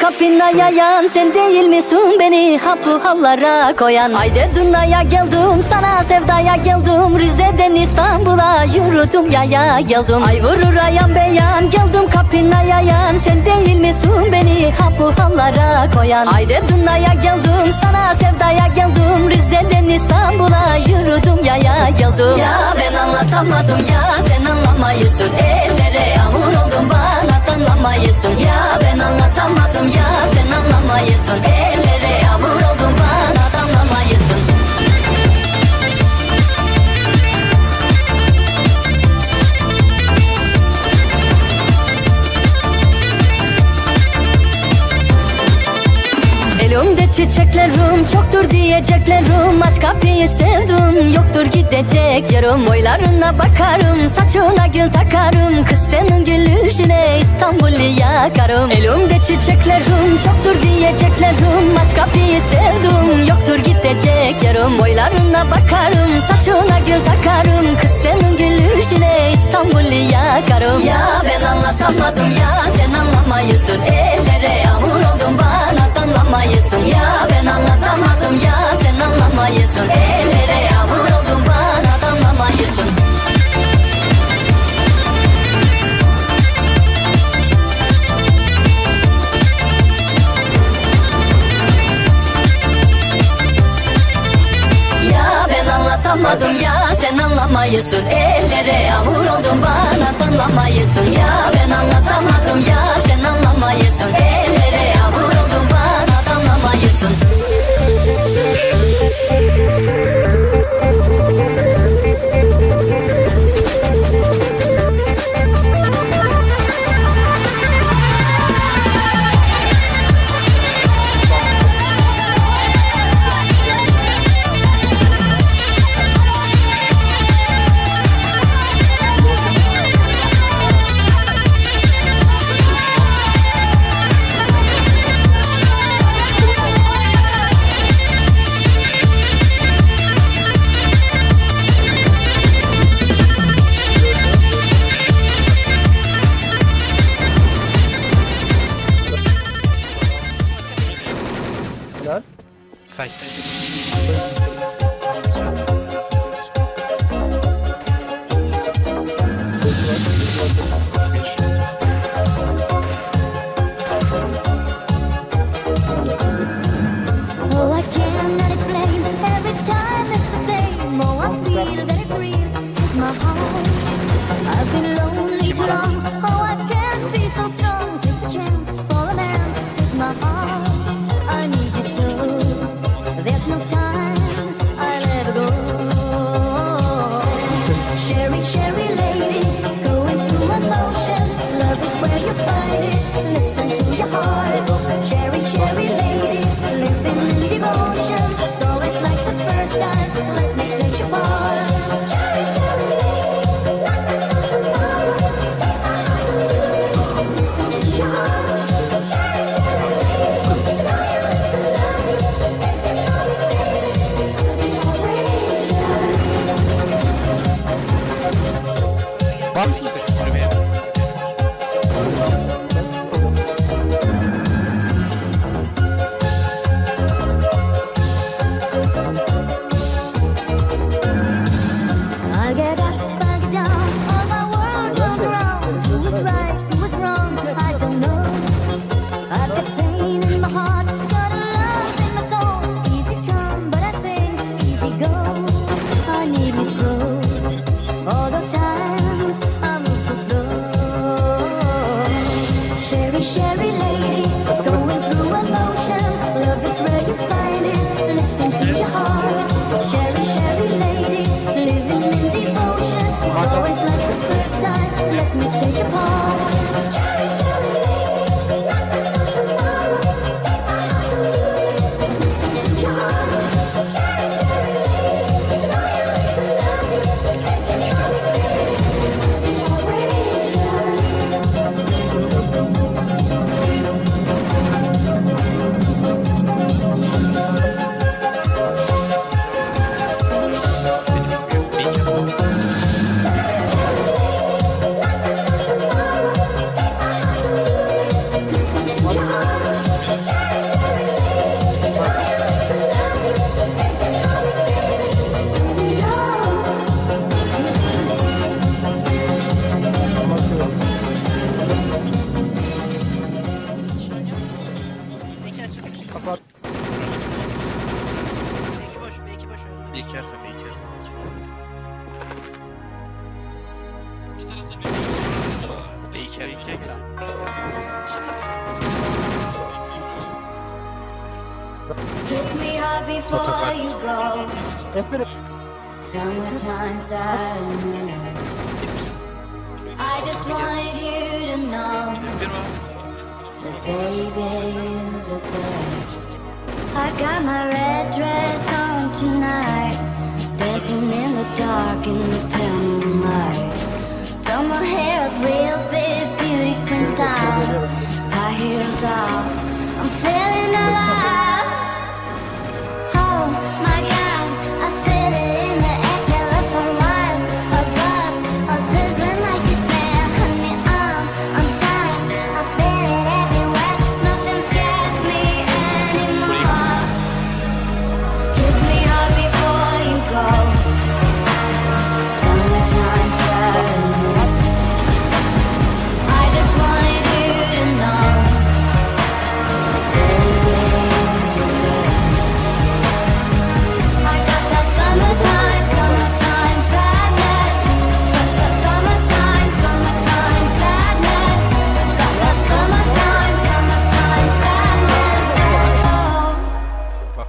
kapına yayan Sen değil misin beni ha bu hallara koyan? Haydi dünyaya geldim sana sevdaya geldim. Rize'den İstanbul'a yürüdüm yaya geldim. Ay vurur ayan beyan geldim kapına yayan Sen değil misin beni ha bu hallara koyan? Haydi dünyaya geldim sana sevdaya geldim. Rize'den İstanbul'a yürüdüm yaya geldim. Ya ben anlatamadım ya sen anlamayısın Elimde çiçeklerim çoktur diyeceklerim. Aç kapıyı sevdim yoktur gidecek yarım Oylarına bakarım saçına gül takarım. Kız senin gülüşüne İstanbul'u yakarım. Elimde çiçeklerim çoktur diyeceklerim. Aç kapıyı sevdim yoktur gidecek yarım Oylarına bakarım saçına gül takarım. Kız senin gülüşüne İstanbul'u yakarım. Ya ben anlatamadım anlatamadım ya sen anlamayısın. Ellere yağmur oldum bana anlamayısın Ya ben anlatamadım ya sen anlamayısın. Ellere yağmur oldum bana anlamayısın before you go. Summertime sadness. I just wanted you to know that baby you're the best. I got my red dress on tonight, dancing in the dark in the pale moonlight. Throw my hair up real big, beauty queen style.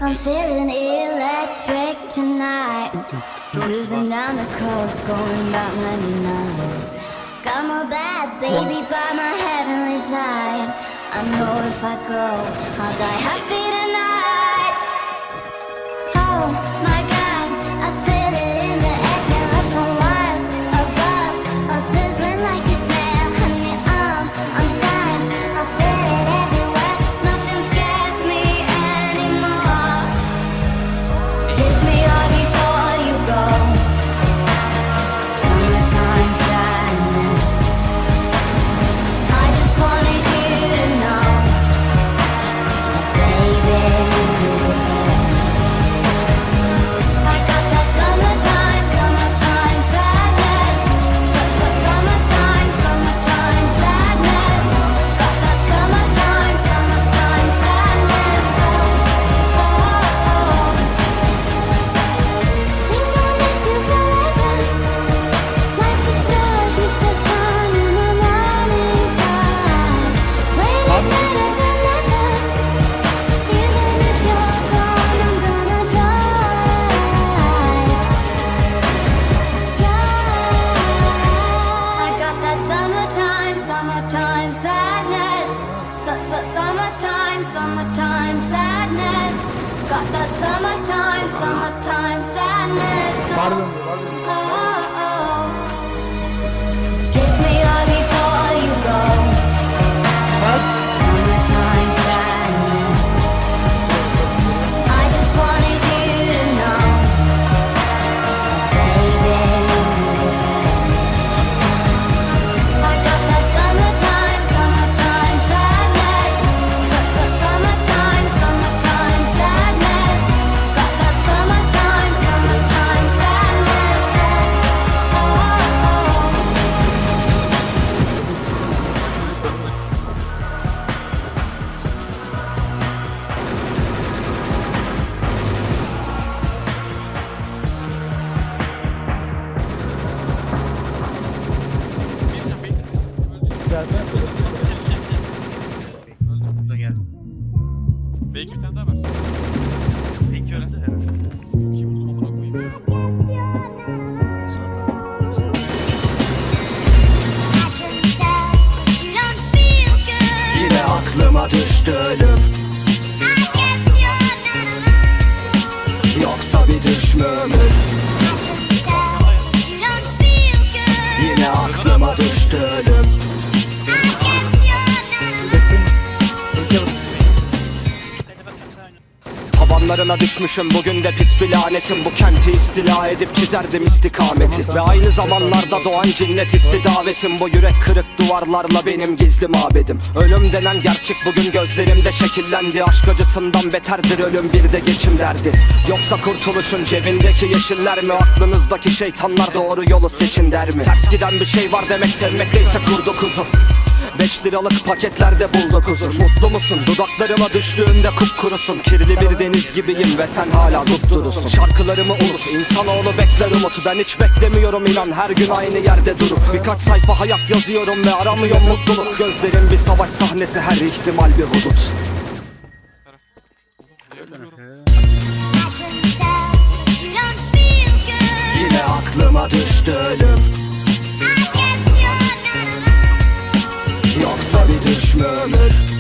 I'm feeling electric tonight. Cruising down the coast, going about 99. Got my bad baby by my heavenly side. I know if I go, I'll die happy tonight. Oh guarda, guarda. Yoksa bir düş mü ömür Yine aklıma düştü ölüm Tabanlarına düşmüşüm. Bugün de pis bir lanetim. Bu kenti istila edip çizerdim istikameti. Ve aynı zamanlarda doğan cinnet istidavetim Bu yürek kırık duvarlarla benim gizli mabedim. Ölüm denen gerçek bugün gözlerimde şekillendi. Aşk acısından beterdir ölüm bir de geçim derdi. Yoksa kurtuluşun cebindeki yeşiller mi? Aklınızdaki şeytanlar doğru yolu seçin der mi? Ters giden bir şey var demek sevmek değilse kurdu kuzu Beş liralık paketlerde bulduk huzur Mutlu musun? Dudaklarıma düştüğünde kupkurusun. Kirli bir deniz gibiyim ve sen hala dupdurusun. Şarkılarımı unut. İnsanoğlu bekler umut. Ben hiç beklemiyorum inan. Her gün aynı yerde durup Birkaç sayfa hayat yazıyorum ve aramıyorum mutluluk. Gözlerim bir savaş sahnesi her ihtimal bir hudut. Yine aklıma düştü ölüm Yoksa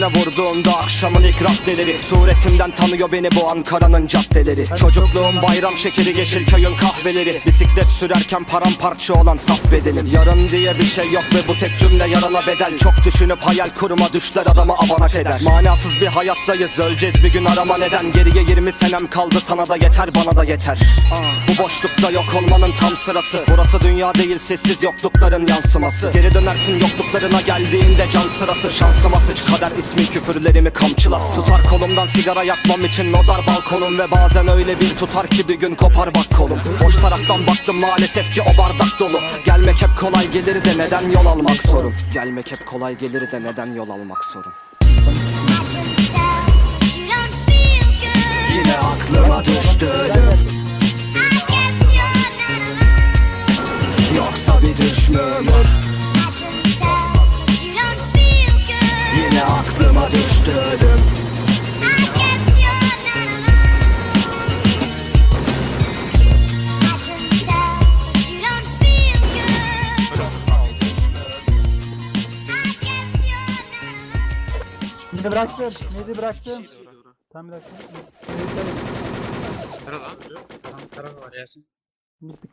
Yüzüne vurduğumda akşamın ilk raddeleri Suretimden tanıyor beni bu Ankara'nın caddeleri. Çocukluğum bayram şekeri Yeşilköy'ün kahveleri. Bisiklet sürerken paramparça olan saf bedenim. Yarın diye bir şey yok ve bu tek cümle yarana bedel. Çok düşünüp hayal kurma düşler adamı avanak eder. Manasız bir hayattayız öleceğiz bir gün arama neden? Geriye 20 senem kaldı sana da yeter bana da yeter. Bu boşlukta yok olmanın tam sırası. Burası dünya değil sessiz yoklukların yansıması. Geri dönersin yokluklarına geldiğinde can sırası. Şansıma sıç kader ismi küfürlerimi kamçılas Tutar kolumdan sigara yakmam için o dar balkonum Ve bazen öyle bir tutar ki bir gün kopar bak kolum Boş taraftan baktım maalesef ki o bardak dolu. Gelmek hep kolay gelir de neden yol almak sorun? Gelmek hep kolay gelir de neden yol almak sorun? Yine aklıma düştü. Ölüm Yoksa bir düş mü aklıma düştü ölüm Midi bıraktım. Midi bıraktım. Bir şey de orada. Tam bıraktım. Nerede lan? Mid dikkat